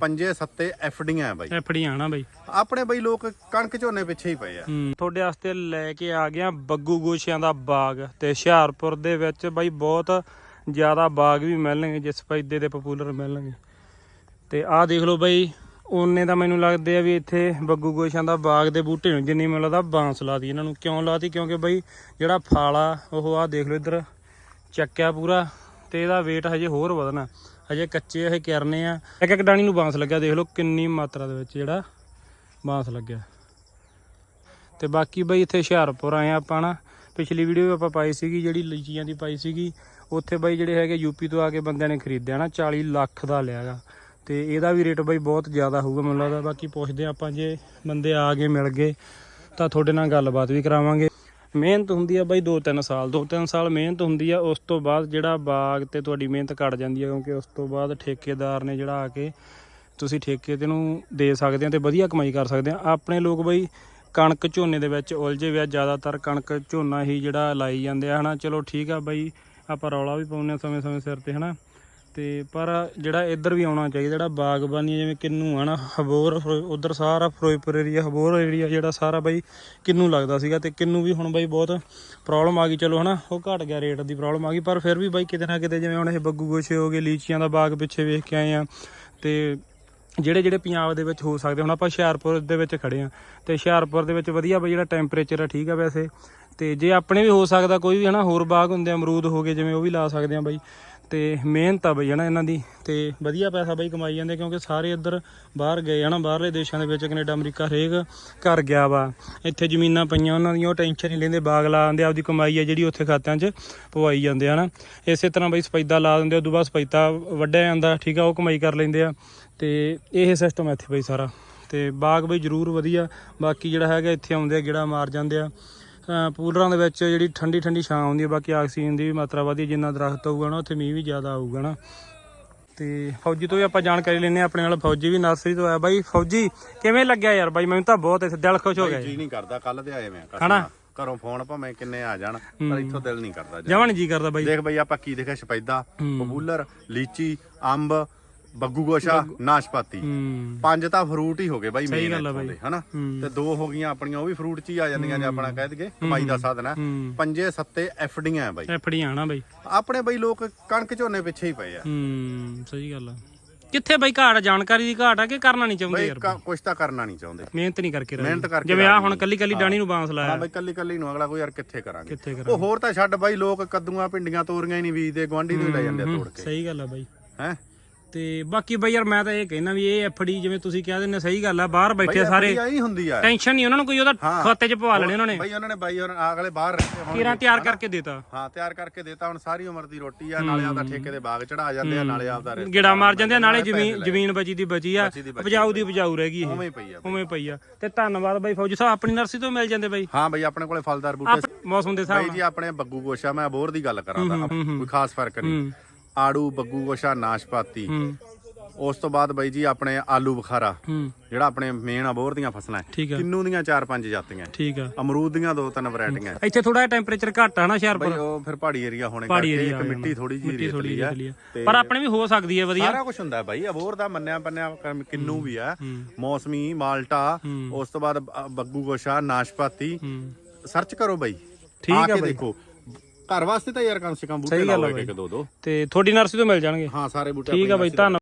ਪੰਜੇ ਸੱਤੇ ਐਫਡੀਆਂ ਆ ਬਾਈ। ਐਫੜੀਆਂ ਨਾ ਬਾਈ। ਆਪਣੇ ਬਾਈ ਲੋਕ ਕਣਕ ਝੋਨੇ ਪਿੱਛੇ ਹੀ ਪਏ ਆ। ਹੂੰ। ਤੁਹਾਡੇ ਵਾਸਤੇ ਲੈ ਕੇ ਆ ਗਿਆ ਬੱਗੂ ਗੋਸ਼ਿਆਂ ਦਾ ਬਾਗ ਤੇ ਹੁਸ਼ਿਆਰਪੁਰ ਦੇ ਵਿੱਚ ਬਾਈ ਬਹੁਤ ਜ਼ਿਆਦਾ ਬਾਗ ਵੀ ਮਿਲਣਗੇ ਜਿਸ ਫਾਇਦੇ ਦੇ ਪਪੂਲਰ ਮਿਲਣਗੇ। ਤੇ ਆਹ ਦੇਖ ਲਓ ਬਾਈ ਉਹਨੇ ਤਾਂ ਮੈਨੂੰ ਲੱਗਦੇ ਆ ਵੀ ਇੱਥੇ ਬੱਗੂ ਗੋਸ਼ਿਆਂ ਦਾ ਬਾਗ ਦੇ ਬੂਟੇ ਨੂੰ ਜਿੰਨੀ ਮੈਨੂੰ ਲੱਗਦਾ ਬਾਂਸ ਲਾਤੀ ਇਹਨਾਂ ਨੂੰ। ਕਿਉਂ ਲਾਤੀ ਕਿਉਂਕਿ ਬਾਈ ਜਿਹੜਾ ਫਲ ਉਹ ਆਹ ਦੇਖ ਲਓ ਇੱਧਰ ਚੱਕਿਆ ਪੂਰਾ ਤੇ ਇਹਦਾ weight ਹਜੇ ਹੋਰ ਵਧਣਾ। ਹਜੇ ਕੱਚੇ ਇਹ ਕਿਰਨੇ ਆ। ਇੱਕ ਇੱਕ ਡਾਣੀ ਨੂੰ ਬਾਂਸ ਲੱਗਿਆ, ਦੇਖ ਲਓ ਕਿੰਨੀ ਮਾਤਰਾ ਦੇ ਵਿੱਚ ਜਿਹੜਾ ਬਾਂਸ ਲੱਗਿਆ। ਤੇ ਬਾਕੀ ਬਈ ਇੱਥੇ ਹੁਸ਼ਿਆਰਪੁਰ ਆਏ ਆ ਆਪਾਂ ਨਾ। ਪਿਛਲੀ ਵੀਡੀਓ ਵੀ ਆਪਾਂ ਪਾਈ ਸੀਗੀ, ਜਿਹੜੀ ਲੀਚੀਆਂ ਦੀ ਪਾਈ ਸੀਗੀ। ਉੱਥੇ ਬਾਈ ਜਿਹੜੇ ਹੈਗੇ ਯੂਪੀ ਤੋਂ ਆ ਕੇ ਬੰਦਿਆਂ ਨੇ ਖਰੀਦਿਆ ਨਾ 40 ਲੱਖ ਦਾ ਲਿਆਗਾ। ਤੇ ਇਹਦਾ ਵੀ ਰੇਟ ਬਾਈ ਬਹੁਤ ਜ਼ਿਆਦਾ ਹੋਊਗਾ, ਮੈਨੂੰ ਲੱਗਦਾ। ਬਾਕੀ ਪੁੱਛਦੇ ਹਾਂ ਆਪਾਂ ਜੇ ਬੰਦੇ ਆ ਗਏ, ਮਿਲ ਗਏ, ਤਾਂ ਤੁਹਾਡੇ ਨਾਲ ਗੱਲਬਾਤ ਵੀ ਕਰਾਵਾਂਗੇ। ਮਿਹਨਤ ਹੁੰਦੀ ਆ ਬਾਈ 2-3 ਸਾਲ 2-3 ਸਾਲ ਮਿਹਨਤ ਹੁੰਦੀ ਆ, ਉਸ ਤੋਂ ਬਾਅਦ ਜਿਹੜਾ ਬਾਗ ਤੇ ਤੁਹਾਡੀ ਮਿਹਨਤ ਘਟ ਜਾਂਦੀ ਆ, ਕਿਉਂਕਿ ਉਸ ਤੋਂ ਬਾਅਦ ਠੇਕੇਦਾਰ ਨੇ ਜਿਹੜਾ ਆ ਕੇ ਤੁਸੀਂ ਠੇਕੇ ਤੇ ਨੂੰ ਦੇ ਸਕਦੇ ਆ ਤੇ ਵਧੀਆ ਕਮਾਈ ਕਰ ਸਕਦੇ ਆ। ਆਪਣੇ ਲੋਕ ਬਈ, ਕਣਕ ਝੋਨੇ ਦੇ ਵਿੱਚ ਉਲਝੇ ਵਿਆ ਜ਼ਿਆਦਾਤਰ ਕਣਕ ਝੋਨਾ ਹੀ ਜਿਹੜਾ ਲਾਈ ਜਾਂਦੇ ਆ, ਹਨਾ? ਚਲੋ ਠੀਕ ਆ ਬਾਈ, ਆਪਾਂ ਰੌਲਾ ਵੀ ਪਾਉਂਦੇ ਆ ਸਮੇਂ ਸਮੇਂ ਸਿਰ ਤੇ, ਹਨਾ? ਤੇ ਪਰ ਜਿਹੜਾ ਇੱਧਰ ਵੀ ਆਉਣਾ ਚਾਹੀਦਾ, ਜਿਹੜਾ ਬਾਗਬਾਨੀ ਜਿਵੇਂ ਕਿੰਨੂ ਆ ਨਾ, ਹਬੋਰ ਉਧਰ ਸਾਰਾ ਫਿਰੋਜ਼ਪੁਰ ਏਰੀਆ ਹਬੋਰ ਏਰੀਆ ਜਿਹੜਾ ਸਾਰਾ ਬਾਈ ਕਿੰਨੂ ਲੱਗਦਾ ਸੀਗਾ ਤੇ ਕਿੰਨੂ ਵੀ ਹੁਣ ਬਈ ਬਹੁਤ ਪ੍ਰੋਬਲਮ ਆ ਗਈ। ਚਲੋ ਹਨਾ, ਉਹ ਘਟ ਗਿਆ ਰੇਟ ਦੀ ਪ੍ਰੋਬਲਮ ਆ ਗਈ, ਪਰ ਫਿਰ ਵੀ ਬਾਈ ਕਿਤੇ ਨਾ ਕਿਤੇ ਜਿਵੇਂ ਹੁਣ ਇਹ ਬੱਗੂ ਗੋਸ਼ੇ ਹੋ ਗਏ, ਲੀਚੀਆਂ ਦਾ ਬਾਗ ਪਿੱਛੇ ਵੇਖ ਕੇ ਆਏ ਆ ਤੇ ਜਿਹੜੇ ਜਿਹੜੇ ਪੰਜਾਬ ਦੇ ਵਿੱਚ ਹੋ ਸਕਦੇ ਹੁਣ ਆਪਾਂ ਹੁਸ਼ਿਆਰਪੁਰ ਦੇ ਵਿੱਚ ਖੜੇ ਆ ਤੇ ਹੁਸ਼ਿਆਰਪੁਰ ਦੇ ਵਿੱਚ ਵਧੀਆ ਬਈ ਜਿਹੜਾ ਟੈਂਪਰੇਚਰ ਆ, ਠੀਕ ਆ ਵੈਸੇ। ਤੇ ਜੇ ਆਪਣੇ ਵੀ ਹੋ ਸਕਦਾ, ਕੋਈ ਵੀ ਹਨਾ ਹੋਰ ਬਾਗ ਹੁੰਦੇ ਆ, ਅਮਰੂਦ ਹੋ ਗਏ, ਜਿਵੇਂ ਉਹ ਵੀ ਲਾ ਸਕਦੇ ਆ ਬਾਈ। ਤੇ ਮਿਹਨਤ ਆ ਬਈ, ਹਨਾ ਇਹਨਾਂ ਦੀ। ਤੇ ਵਧੀਆ ਪੈਸਾ ਬਈ ਕਮਾਈ ਜਾਂਦੇ, ਕਿਉਂਕਿ ਸਾਰੇ ਇੱਧਰ ਬਾਹਰ ਗਏ, ਹਨਾ, ਬਾਹਰਲੇ ਦੇਸ਼ਾਂ ਦੇ ਵਿੱਚ, ਕੈਨੇਡਾ, ਅਮਰੀਕਾ, ਹਰੇਕ ਘਰ ਗਿਆ ਵਾ। ਇੱਥੇ ਜ਼ਮੀਨਾਂ ਪਈਆਂ, ਉਹਨਾਂ ਦੀਆਂ, ਉਹ ਟੈਨਸ਼ਨ ਨਹੀਂ ਲੈਂਦੇ, ਬਾਗ ਲਾ ਦਿੰਦੇ, ਆਪਦੀ ਕਮਾਈ ਆ ਜਿਹੜੀ ਉੱਥੇ ਖਾਤਿਆਂ 'ਚ ਪਵਾਈ ਜਾਂਦੇ, ਹਨਾ। ਇਸੇ ਤਰ੍ਹਾਂ ਬਈ ਸਪੈਦਾ ਲਾ ਦਿੰਦੇ, ਉਦੋਂ ਬਾਅਦ ਸਪੈਦਾ ਵੱਢਿਆ ਜਾਂਦਾ, ਠੀਕ ਆ, ਉਹ ਕਮਾਈ ਕਰ ਲੈਂਦੇ ਆ। ਤੇ ਇਹ ਸਿਸਟਮ ਇੱਥੇ ਬਈ ਸਾਰਾ। ਤੇ ਬਾਗ ਬਈ ਜ਼ਰੂਰ ਵਧੀਆ, ਬਾਕੀ ਜਿਹੜਾ ਹੈਗਾ ਇੱਥੇ ਆਉਂਦੇ ਆ, ਗੇੜਾ ਮਾਰ ਜਾਂਦੇ ਆ। ਪੂਲਰਾਂ ਦੇ ਵਿੱਚ ਜਿਹੜੀ ਠੰਡੀ ਠੰਡੀ ਛਾਂ ਆਉਂਦੀ ਹੈ ਬਾਕੀ ਆਕਸੀਜਨ ਦੀ ਵੀ ਮਾਤਰਾ ਵਧੀ ਜਿੰਨਾ ਦਰਖਤ ਹੋਊਗਾ ਨਾ ਉੱਥੇ ਮੀਂਹ ਵੀ ਜ਼ਿਆਦਾ ਆਊਗਾ ਨਾ। ਤੇ ਫੌਜੀ ਤੋਂ ਵੀ ਆਪਾਂ ਜਾਣਕਾਰੀ ਲੈਣੇ ਆਪਣੇ ਨਾਲ ਫੌਜੀ ਵੀ ਨਰਸਰੀ ਤੋਂ ਆਇਆ ਬਾਈ ਫੌਜੀ ਕਿਵੇਂ ਲੱਗਿਆ ਯਾਰ? ਬਾਈ ਮੈਨੂੰ ਤਾਂ ਬਹੁਤ ਇੱਥੇ ਦਿਲ ਖੁਸ਼ ਹੋ ਗਿਆ ਜੀ ਨਹੀਂ ਕਰਦਾ ਕੱਲ ਦੇ ਆਏ ਮੈਂ ਹਨਾ? ਘਰੋਂ ਫੋਨ ਭਾਵੇਂ ਕਿੰਨੇ ਆ ਜਾਣ ਪਰ ਇੱਥੋਂ ਦਿਲ ਨਹੀਂ ਕਰਦਾ। ਜਮਣ ਜੀ ਕਰਦਾ ਬਾਈ। ਦੇਖ ਬਈ ਆਪਾਂ ਕੀ ਦੇਖਿਆ ਸਪੈਦਾ। ਪਪੂਲਰ ਲੀਚੀ ਅੰਬ ਬੱਗੂ ਗੋਸ਼ਾ ਨਾਸ਼ਪਾਤੀ। ਹੂੰ। ਪੰਜ ਤਾਂ ਫਰੂਟ ਹੀ ਹੋ ਗਏ ਬਾਈ ਮੇਨ। ਦੇ ਹਨਾ? ਹੂੰ। ਤੇ ਦੋ ਹੋ ਗਈਆਂ ਆਪਣੀਆਂ ਉਹ ਵੀ ਫਰੂਟ ਚ ਹੀ ਆ ਜਾਂਦੀਆਂ ਜੇ ਆਪਣਾ ਕਹਿ ਦਈਏ ਕਮਾਈ ਦਾ ਸਾਧਨ ਹੈ। ਹੂੰ। ਪੰਜੇ ਸੱਤੇ ਐਫਡੀਆਂ ਆ ਬਾਈ। ਐਫੜੀਆਂ ਨਾ ਬਾਈ। ਆਪਣੇ ਬਾਈ ਲੋਕ ਕਣਕ ਝੋਨੇ ਪਿੱਛੇ ਹੀ ਪਏ ਆ। ਹੂੰ ਸਹੀ ਗੱਲ ਆ। ਕਿੱਥੇ ਬਾਈ ਘਾਟ? ਜਾਣਕਾਰੀ ਦੀ ਘਾਟ ਆ ਕਿ ਕਰਨਾ ਨਹੀਂ ਚਾਹੁੰਦੇ ਯਾਰ ਕ- ਕੁਛ ਤਾਂ ਕਰਨਾ ਨਹੀਂ ਚਾਹੁੰਦੇ। ਮਿਹਨਤ ਨਹੀਂ ਕਰਕੇ ਰਾਜੀ। ਮਿਹਨਤ ਕਰਕੇ ਜਿਵੇਂ ਆ ਹੁਣ ਕੱਲੀ ਕੱਲੀ ਡਾਣੀ ਨੂੰ ਬਾਂਸ ਹਾਂ ਲਾਇਆ। ਬਈ ਕੱਲੀ ਕੱਲੀ ਨੂੰ ਅਗਲਾ ਕੋਈ ਯਾਰ ਕਿੱਥੇ ਕਰਾਂਗੇ? ਉਹ ਹੋਰ ਤਾਂ ਛੱਡ ਬਾਈ ਲੋਕ ਕੱਦੂਆਂ ਭਿੰਡੀਆਂ ਤੋਰੀਆਂ ਹੀ ਨਹੀਂ ਬੀਜਦੇ ਗਵਾਂਢੀ ਤੋਂ ਹੀ ਲੈ ਜਾਂਦੇ ਤੋੜ ਕੇ। ਸਹੀ ਗੱਲ ਆ ਬਾਈ। ਹੈ? ਤੇ ਬਾਕੀ ਬਾਈ ਯਾਰ ਮੈਂ ਤਾਂ ਇਹ ਕਹਿਣਾ ਵੀ ਇਹ ਐਫਡੀ ਜਿਵੇਂ ਤੁਸੀਂ ਕਹਿ ਦਿੰਦੇ ਸਹੀ ਗੱਲ ਆ ਬਾਹਰ ਬੈਠੇ ਸਾਰੇ ਆਈ ਹੁੰਦੀ ਆ। ਟੈਨਸ਼ਨ ਨਹੀਂ ਉਹਨਾਂ ਨੂੰ ਕੋਈ ਉਹਦਾ। ਖਾਤੇ 'ਚ ਪਵਾ ਲੈਣੇ ਉਹਨਾਂ ਨੇ। ਬਾਈ ਉਹਨਾਂ ਨੇ ਬਾਈ ਉਹਨਾਂ ਅਗਲੇ ਬਾਹਰ ਰੱਖੇ ਹੋਣਗੇ। ਕੀਰਾਂ ਤਿਆਰ ਕਰਕੇ ਦੇਤਾ। ਹਾਂ ਤਿਆਰ ਕਰਕੇ ਦੇਤਾ ਹੁਣ ਸਾਰੀ ਉਮਰ ਦੀ ਰੋਟੀ ਆ ਨਾਲੇ ਆਪਦਾ ਠੇਕੇ ਦੇ ਬਾਗ ਚੜਾ ਜਾਂਦੇ ਆ ਨਾਲੇ ਆਪਦਾ ਰਿਸ਼ਤੇ ਗਿੜਾ ਮਾਰ ਜਾਂਦੇ ਆ ਨਾਲੇ ਜ਼ਮੀਨ ਜ਼ਮੀਨ ਬਚੀ ਦੀ ਬਚੀ ਆ। ਉਪਜਾਊ ਦੀ ਉਪਜਾਊ ਰਹਿ ਗਈ ਇਹ। ਉਵੇਂ ਪਈ ਆ। ਉਵੇਂ ਪਈ ਆ। ਤੇ ਧੰਨਵਾਦ ਬਾਈ ਫੌਜੀ ਸਾਹਿਬ ਆਪਣੀ ਨਰਸਰੀ ਤੋਂ ਮਿਲ ਜਾਂਦੇ ਬਾਈ। ਹਾਂ ਬਾਈ ਆਪਣੇ ਕੋਲੇ ਫਲਦਾਰ ਬੂਟੇ ਮੌਸਮ ਦੇ ਹਿਸਾਬ ਬਾਈ ਜੀ ਆਪਣੇ ਬੱਗੂ ਗੋਸ਼ਾ ਮੈਂ ਅਬੋਰ ਦੀ ਗੱਲ ਕਰਾਂ ਕੋਈ ਖਾਸ ਫ਼ਰਕ ਨਹੀਂ। ਆੜੂ ਬੱਗੂ ਗੋਸ਼ਾ ਨਾਸ਼ਪਾਤੀ। ਹੂੰ। ਉਸ ਤੋਂ ਬਾਅਦ ਬਾਈ ਜੀ ਆਪਣੇ ਆਲੂ ਬੁਖਾਰਾ ਹੂੰ। ਜਿਹੜਾ ਆਪਣੇ ਮੇਨ ਅਬੋਰ ਦੀਆਂ ਫਸਲਾਂ ਹੈ। ਠੀਕ ਆ। ਕਿੰਨੂ ਦੀਆਂ ਚਾਰ ਪੰਜ ਜਾਤੀਆਂ ਠੀਕ ਆ। ਅਮਰੂਦ ਦੀਆਂ ਦੋ ਤਿੰਨ ਵੈਰਾਈਟੀਆਂ ਇੱਥੇ ਥੋੜਾ ਟੈਂਪਰੇਚਰ ਘੱਟ ਆ ਨਾ ਬਈ ਹੁਸ਼ਿਆਰਪੁਰ ਉਹ ਫਿਰ ਪਹਾੜੀ ਏਰੀਆ ਹੋਣੇ ਪਹਾੜੀ ਕਰਕੇ ਏਰੀਆ ਇੱਕ ਮਿੱਟੀ ਥੋੜੀ ਜਿਹੀ ਮਿੱਟੀ ਥੋੜੀ ਰੇਤਲੀ ਜਿਹੀ ਹੈ ਪਰ ਆਪਣੇ ਵੀ ਹੋ ਸਕਦੀ ਹੈ ਵਧੀਆ। ਸਾਰਾ ਕੁਝ ਹੁੰਦਾ ਹੈ ਬਾਈ। ਅਬੋਰ ਦਾ ਮੰਨਿਆ ਪੰਨਿਆ ਕੰਮ ਕਿੰਨੂ ਵੀ ਆ। ਮੌਸਮੀ ਮਾਲਟਾ। ਹੂੰ। ਉਸ ਤੋਂ ਬਾਅਦ ਬ- ਬੱਗੂ ਗੋਸ਼ਾ ਨਾਸ਼ਪਾਤੀ। ਹੂੰ। ਸਰਚ ਕਰੋ ਬਾਈ। ਠੀਕ ਆ ਆ ਕੇ ਬਾਈ। ਦੇਖੋ। ਘਰ ਵਾਸਤੇ ਤਾਂ ਯਾਰ ਕਮ ਸੇ ਕਮ ਬੂਟੇ ਸਹੀ ਗੱਲ ਆ ਲਾਓ ਇੱਕ ਬਾਈ। ਇੱਕ ਦੋ ਦੋ। ਤੇ ਤੁਹਾਡੀ ਨਰਸਰੀ ਤੋਂ ਮਿਲ ਜਾਣਗੇ। ਹਾਂ ਸਾਰੇ ਬੂਟੇ ਠੀਕ ਆ ਆਪਣੀ ਬਾਈ ਧੰਨਵਾਦ।